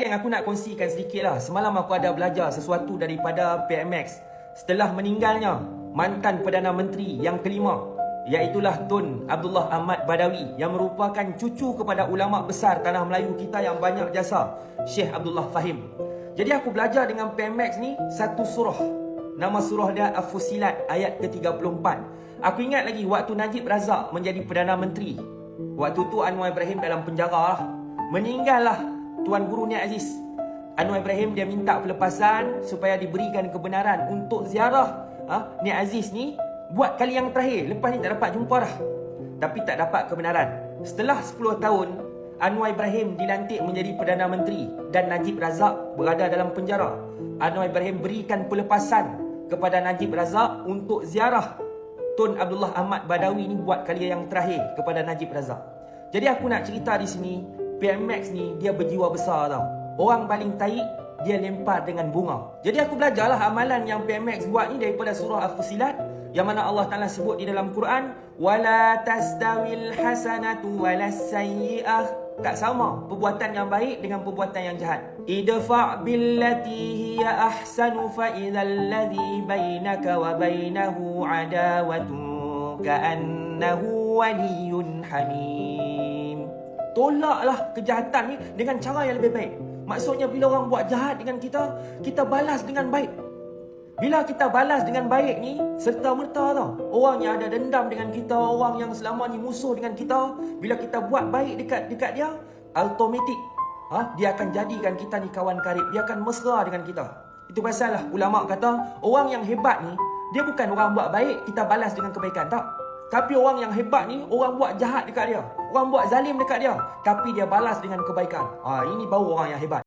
geng, aku nak kongsikan sedikit lah. Semalam aku ada belajar sesuatu daripada PMX. Setelah meninggalnya mantan Perdana Menteri yang kelima, iaitulah Tun Abdullah Ahmad Badawi yang merupakan cucu kepada ulama besar tanah Melayu kita yang banyak jasa, Syekh Abdullah Fahim. Jadi aku belajar dengan PMX ni satu surah. Nama surah dia Al-Fusilat ayat ke-34. Aku ingat lagi waktu Najib Razak menjadi Perdana Menteri. Waktu tu Anwar Ibrahim dalam penjara lah. Meninggal lah Tuan Guru Nia Aziz. Anwar Ibrahim dia minta pelepasan supaya diberikan kebenaran untuk ziarah ha, Nia Aziz ni buat kali yang terakhir. Lepas ni tak dapat jumpa dah. Tapi tak dapat kebenaran. Setelah 10 tahun, Anwar Ibrahim dilantik menjadi Perdana Menteri dan Najib Razak berada dalam penjara. Anwar Ibrahim berikan pelepasan kepada Najib Razak untuk ziarah Tun Abdullah Ahmad Badawi ni buat kali yang terakhir kepada Najib Razak. Jadi aku nak cerita di sini, PMX ni dia berjiwa besar tau. Orang paling taik dia lempar dengan bunga. Jadi aku belajarlah amalan yang PMX buat ni daripada surah Al-Fusilat yang mana Allah Taala sebut di dalam Quran wala tastawil hasanatu walas sayyi'ah tak sama perbuatan yang baik dengan perbuatan yang jahat. Idfa billati hiya ahsanu fa idzal ladzi bainaka wa bainahu adawatun ka'annahu waliyyun hamim. Tolaklah kejahatan ni dengan cara yang lebih baik. Maksudnya bila orang buat jahat dengan kita, kita balas dengan baik. Bila kita balas dengan baik ni, serta merta tau. Orang yang ada dendam dengan kita, orang yang selama ni musuh dengan kita, bila kita buat baik dekat dekat dia, automatik ha, dia akan jadikan kita ni kawan karib. Dia akan mesra dengan kita. Itu pasal lah ulama kata, orang yang hebat ni, dia bukan orang buat baik, kita balas dengan kebaikan. Tak. Tapi orang yang hebat ni, orang buat jahat dekat dia. Orang buat zalim dekat dia. Tapi dia balas dengan kebaikan. Ha, ini baru orang yang hebat.